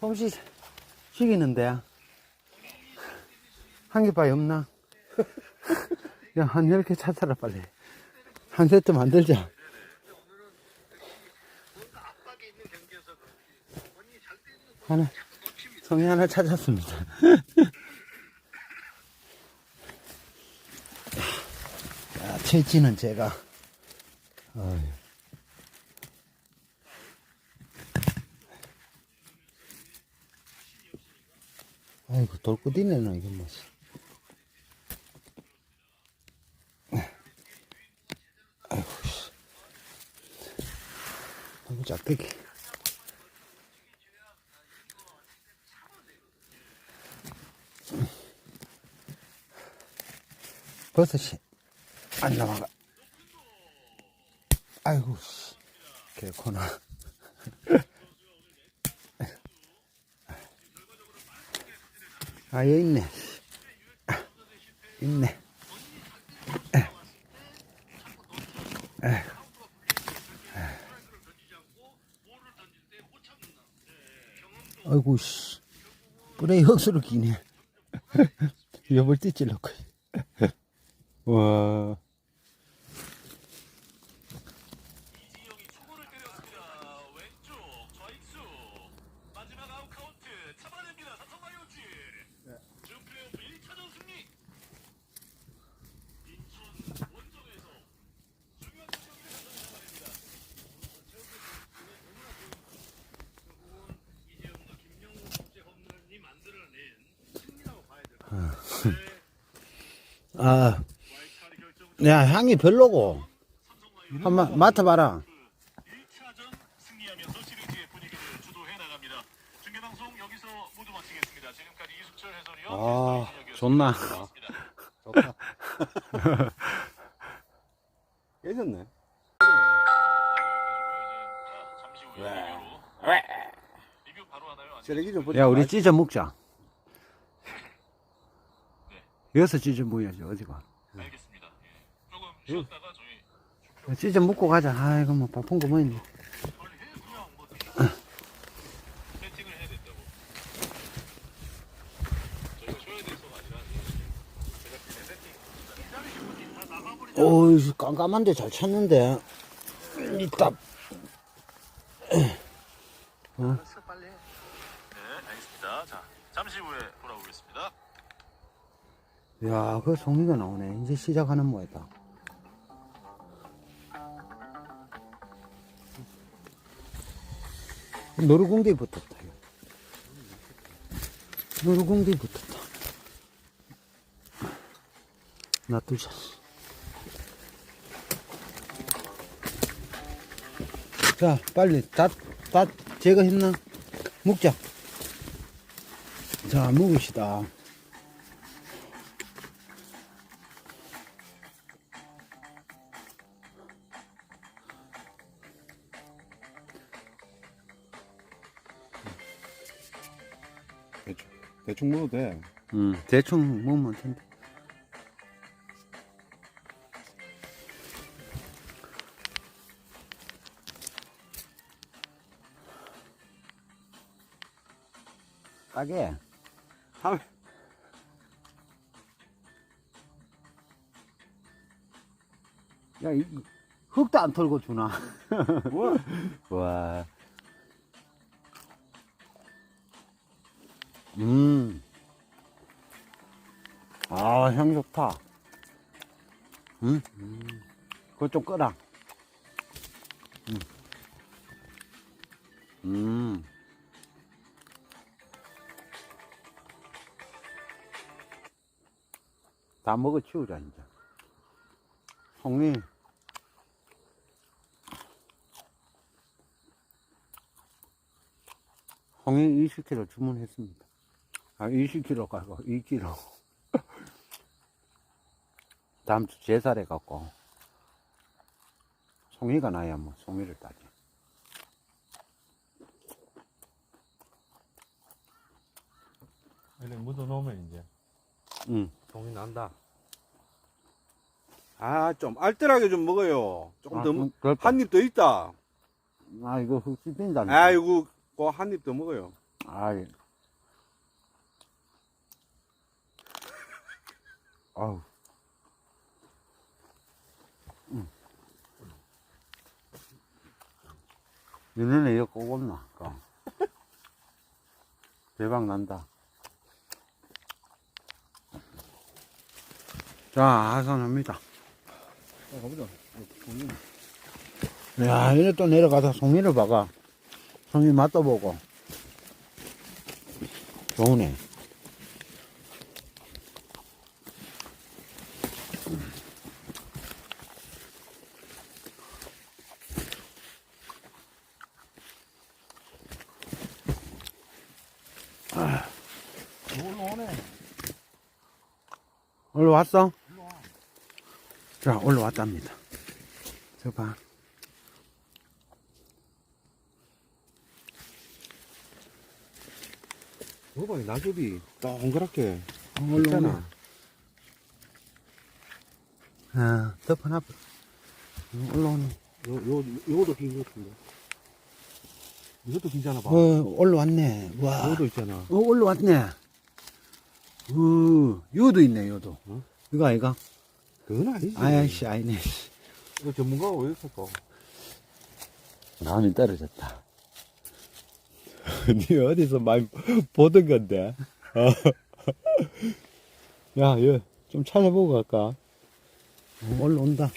솜씨 쉬기는데 한 개밖에 없나? 야, 한 10개 찾아라, 빨리. 한 세트 만들자. 하나, 성이 하나 찾았습니다. 야, 채찌는 제가, 어휴. 아이고, 돌꾸디네는 이건 뭐지. 아이고, 씨. 너무 작대기. 버섯이 안 나와가. 아이고, 씨. 개코나. 아, 여기 있네. 있네. 아이고, 씨. 뿌레이 흙수로 기네. 여벌 때 찔렀고. 와. 이지영이 초구를 때렸습니다. 왼쪽 좌익수 마지막 아웃 카운트 잡아냅니다. 삼성 라이온즈 준 플레이오프 1차전 승리. 인천 원정에서 중요한 경기를 잡아냅니다. 이재영과 김영우 선수의 홈런이 만들어낸 승리라고 봐야 될 것 같아요. 아, 와이카리 결정 야, 향이 별로고. 한번 맡아봐라. 1차전 승리하면서 시리즈의 분위기를 주도해 나갑니다. 중계방송 여기서 모두 마치겠습 아, 좋나. 좋다. 깨졌네. 리뷰로 리뷰 바로 하나요? 아니면 쓰레기 좀 버려. 야, 우리 찢어 먹자. 여기서 찢어 먹어야지, 어디가. 알겠습니다. 예. 조금 쉬었다가 저희 찢어 먹고 가자. 아이고, 뭐, 바쁜 거뭐 있네. 원래 그냥 뭐 세팅을 해야 된다고. 저희가 쉬어야 돼서가 아니라 제작진의 세팅. 다 나가버리자. 어이, 깜깜한데 잘 찾는데. 이따. 네, 알겠습니다. 자, 잠시 후에 돌아오겠습니다. 야, 그 송이가 나오네. 이제 시작하는 모양이다. 노루궁대에 붙었다. 노루궁대에 붙었다. 놔두자. 자, 빨리 다, 다 제거했나? 먹자. 자, 먹읍시다. 대충, 먹어도 돼. 음, 대충 먹으면 된다. 싸게. 한, 야, 이, 이 흙도 안 털고 주나. 뭐? 와. 음. 아, 향 좋다. 음? 그거 좀 끄라. 음. 음. 다 먹어 치우자, 이제. 송이. 홍이 20kg 주문했습니다. 아, 20kg 가고 2kg. 다음 주 제살에 갖고 송이가 나야 뭐 송이를 따지. 이렇게 묻어 놓으면 이제 응. 동이 난다. 아, 좀 알뜰하게 좀 먹어요. 조금 아, 더, 음, 그럴까? 한입 더 있다. 아, 이거 흙 씹힌다. 아이고, 그 한입 더 먹어요. 아이. 아우. 응. 너네는 이거 꼭 없나? 그럼. 대박 난다. 자, 하산합니다. 야, 이래 또 내려가서 송이를 봐가. 송이 맛도 보고. 좋으네. 올라오네. 올라왔어? 자, 올라왔답니다. 저 봐. 봐봐, 나주비 동그랗게 올라오네. 있잖아. 아, 덮어놔. 올라오네. 요, 요, 요것도 긴것 같은데. 이것도 긴잖아, 봐. 어, 올라왔네. 와. 요것도 있잖아. 어, 올라왔네. 어, 요도 있네, 요도. 어? 이거 아이가? 그건 아니지. 아야씨, 아니네. 이거 전문가가 왜 있을까? 나은이 떨어졌다. 니 어디서 많이 보던 건데? 어. 야, 얘, 좀 찾아보고 갈까? 어, 올라온다.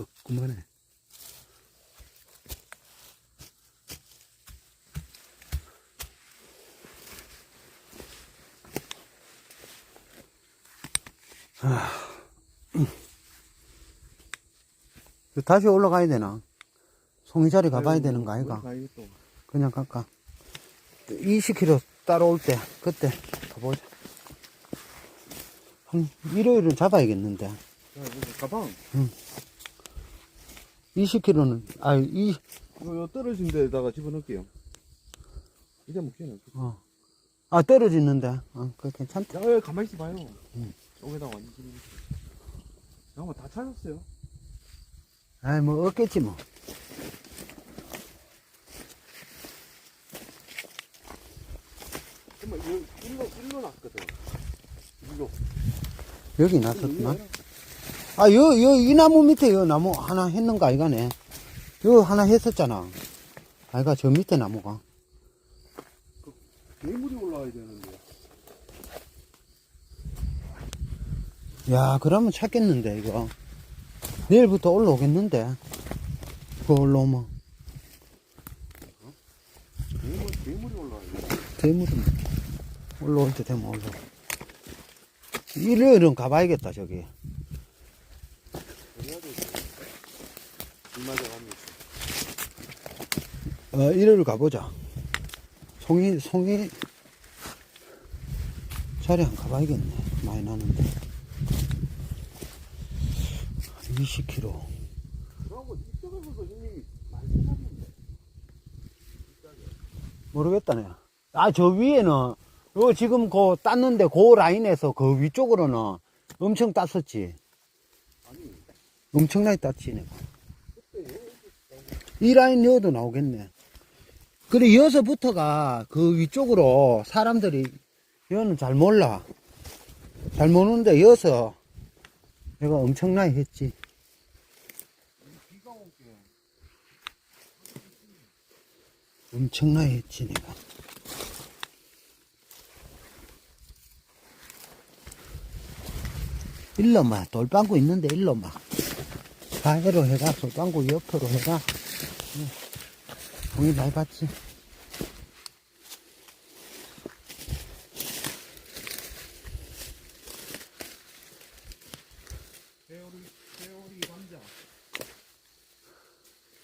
어, 그만해. 아, 음. 다시 올라가야 되나? 송이 자리 가봐야 되는 거 아이가? 가야겠다. 그냥 갈까? 20km 따라올 때, 그때 가보자. 한, 일요일은 잡아야겠는데. 야, 가방. 20km는, 아, 이, 이거 요 떨어진 데다가 집어넣을게요. 이제 못 끼워넣을게. 어. 아, 떨어지는데. 어, 그 괜찮다. 야, 야, 가만히 있어 봐요. 응. 여기다가 완전. 잠깐만, 다 찾았어요. 아이, 뭐, 없겠지, 뭐. 정말, 일로, 일로 났거든. 일로. 여기 놨었나? 아, 여, 여, 이 나무 밑에 여 나무 하나 했는 거 아이가네. 여 하나 했었잖아. 아이가 저 밑에 나무가. 괴물이 올라와야 되는데. 야, 그러면 찾겠는데, 이거. 내일부터 올라오겠는데. 그거 올라오면. 괴물, 괴물이 올라와야 돼. 대물은 올라올 때 되면 올라오. 일요일은 가봐야겠다, 저기. 어, 일요일 가보자. 송이, 송이, 자리 한 가봐야겠네. 많이 나는데. 20km. 그러고 이쪽에서도 형님이 많이 찾았는데. 모르겠다 네. 아, 저 위에는, 요 지금 그 땄는데 그 라인에서 그 위쪽으로는 엄청 땄었지. 엄청나게 내가. 이 라인 여도 나오겠네. 그래, 여기서부터가 그 위쪽으로 사람들이, 여는 잘 몰라. 잘 모르는데 여기서 내가 엄청나게 했지. 엄청나게 했지, 내가. 일로 막, 돌방구 있는데 일로 막. 가해로 해가, 돌방구 옆으로. 응. 공이 많이 봤지.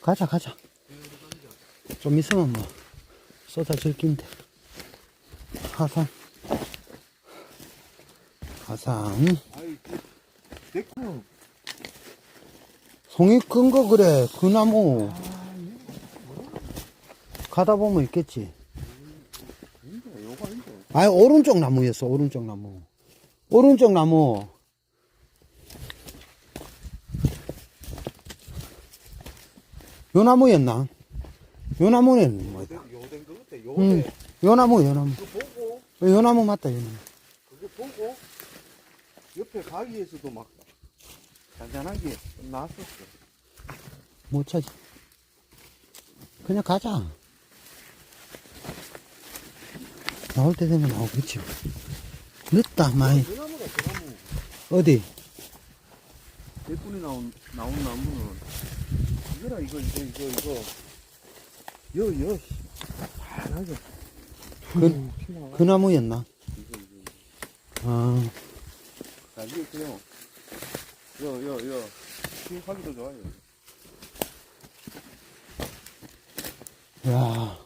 가자, 가자. 좀 있으면 뭐, 쏟아질 낀데. 하산. 하산. 아이, 그, 됐고. 송이 큰 거 그래. 그 나무. 가다 보면 있겠지. 아니, 오른쪽 나무였어, 오른쪽 나무. 오른쪽 나무. 요 나무였나? 요 나무는 뭐야? 요 나무, 요 나무. 요 나무 맞다, 요 나무. 그거 보고, 옆에 가기에서도 막, 잔잔하게 나왔었어. 못 찾지. 그냥 가자. 나올 때 되면 나오겠지. 늦다, 많이. 그 나무가 그 나무. 어디? 대꾼이 나온, 나온 나무는, 이거라, 이거, 이거, 이거, 이거. 여, 여, 씨. 파랗게. 그- 피나가. 그 나무였나? 이거, 이거. 아, 자, 이게 그냥, 여, 여, 여. 수육하기도 좋아요. 야.